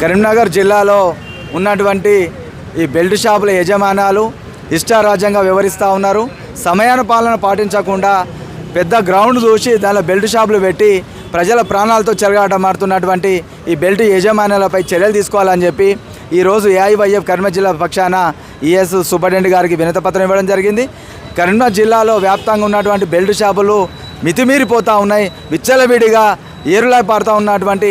కరీంనగర్ జిల్లాలో ఉన్నటువంటి ఈ బెల్ట్ షాపుల యజమానాలు ఇష్టారాజ్యంగా వివరిస్తూ ఉన్నారు. సమయాన పాలన పాటించకుండా పెద్ద గ్రౌండ్ చూసి దానిలో బెల్ట్ షాపులు పెట్టి ప్రజల ప్రాణాలతో చెలగాటమాడుతున్నటువంటి ఈ బెల్ట్ యజమానులపై చర్యలు తీసుకోవాలని చెప్పి ఈరోజు ఏఐవైఎఫ్ కరీంనగర్ జిల్లా పక్షాన ఈఎస్ సూపరింటెండెంట్ గారికి వినతపత్రం ఇవ్వడం జరిగింది. కరీంనగర్ జిల్లాలో వ్యాప్తంగా ఉన్నటువంటి బెల్ట్ షాపులు మితిమీరిపోతూ ఉన్నాయి. విచ్చలవిడిగా ఏరులై పారుతూ ఉన్నటువంటి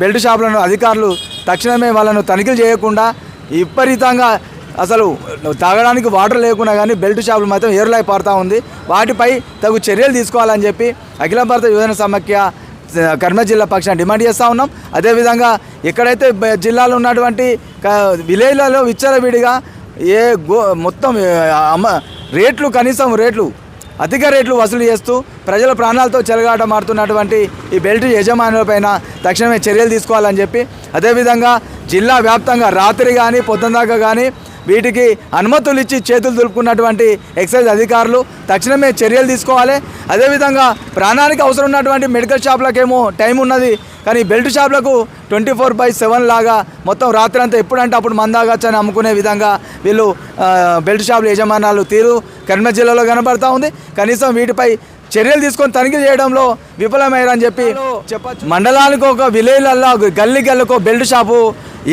బెల్ట్ షాపులను అధికారులు తక్షణమే వాళ్ళను తనిఖీలు చేయకుండా విపరీతంగా అసలు తాగడానికి వాటర్ లేకుండా కానీ బెల్ట్ షాపులు మాత్రం ఏరులై పారుతూ ఉంది. వాటిపై తగు చర్యలు తీసుకోవాలని చెప్పి అఖిల భారత యువజన సమాఖ్య కర్మ జిల్లా పక్షాన డిమాండ్ చేస్తూ ఉన్నాం. అదేవిధంగా ఎక్కడైతే జిల్లాలో ఉన్నటువంటి విలేజ్లలో విచ్చలవిడిగా ఏ గో మొత్తం అమ్మ రేట్లు కనీసం రేట్లు అధిక రేట్లు వసూలు చేస్తూ ప్రజల ప్రాణాలతో చెలగాట మారుతున్నటువంటి ఈ బెల్ట్ యజమానులపైన తక్షణమే చర్యలు తీసుకోవాలని చెప్పి అదేవిధంగా జిల్లా వ్యాప్తంగా రాత్రి కానీ పొద్దుదాకా కానీ వీటికి అనుమతులు ఇచ్చి చేతులు దులుపుకున్నటువంటి ఎక్సైజ్ అధికారులు తక్షణమే చర్యలు తీసుకోవాలి. అదేవిధంగా ప్రాణానికి అవసరం ఉన్నటువంటి మెడికల్ షాపులకేమో టైం ఉన్నది. కానీ బెల్ట్ షాపులకు ట్వంటీ ఫోర్ బై సెవెన్ లాగా మొత్తం రాత్రి అంతా ఎప్పుడంటే అప్పుడు మందాగచ్చని అమ్ముకునే విధంగా వీళ్ళు బెల్ట్ షాపుల యజమానాలు తీరు కరీంనగర్ జిల్లాలో కనబడతా ఉంది. కనీసం వీటిపై చర్యలు తీసుకొని తనిఖీ చేయడంలో విఫలమయ్యారని చెప్పి చెప్పచ్చు. మండలానికి ఒక విలేజ్లలో గల్లీ గల్లకు బెల్ట్ షాపు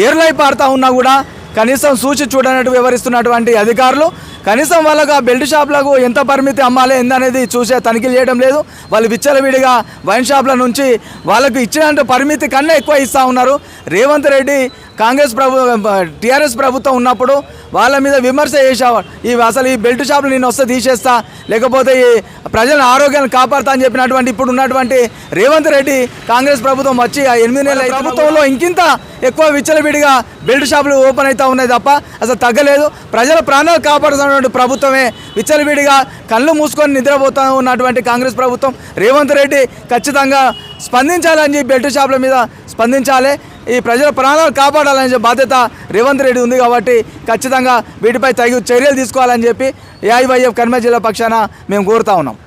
ఏర్లై పారుతా ఉన్నా కూడా కనీసం సూచి చూడనట్టు వివరిస్తున్నటువంటి అధికారులు కనీసం వాళ్ళకు ఆ బెల్ట్ షాప్లకు ఎంత పరిమితి అమ్మాలి ఏందనేది చూసే తనిఖీలు చేయడం లేదు. వాళ్ళు విచ్చలవిడిగా వైన్ షాప్ల నుంచి వాళ్ళకు ఇచ్చినంత పరిమితి కన్నా ఎక్కువ ఇస్తూ ఉన్నారు. రేవంత్ రెడ్డి కాంగ్రెస్ ప్రభు టీఆర్ఎస్ ప్రభుత్వం ఉన్నప్పుడు వాళ్ళ మీద విమర్శ చేసేవాడు. ఈ అసలు ఈ బెల్ట్ షాపులు నేను వస్తే తీసేస్తా లేకపోతే ఈ ప్రజల ఆరోగ్యాన్ని కాపాడుతా అని చెప్పినటువంటి ఇప్పుడు ఉన్నటువంటి రేవంత్ రెడ్డి కాంగ్రెస్ ప్రభుత్వం వచ్చి ఆ ఎనిమిది నెలల ప్రభుత్వంలో ఇంకింత ఎక్కువ విచ్చలవిడిగా బెల్ట్ షాపులు ఓపెన్ అవుతా ఉన్నాయి తప్ప అసలు తగ్గలేదు. ప్రజల ప్రాణాలు కాపాడుతున్నటువంటి ప్రభుత్వమే విచ్చలవిడిగా కళ్ళు మూసుకొని నిద్రపోతూ ఉన్నటువంటి కాంగ్రెస్ ప్రభుత్వం. రేవంత్ రెడ్డి ఖచ్చితంగా స్పందించాలని బెల్ట్ షాపుల మీద స్పందించాలి. ఈ ప్రజల ప్రాణాలు కాపాడాలనే బాధ్యత రేవంత్ రెడ్డి ఉంది కాబట్టి ఖచ్చితంగా వీటిపై తగు చర్యలు తీసుకోవాలని చెప్పి ఏఐవైఎఫ్ కర్మ జిల్లా పక్షాన మేము కోరుతా ఉన్నాం.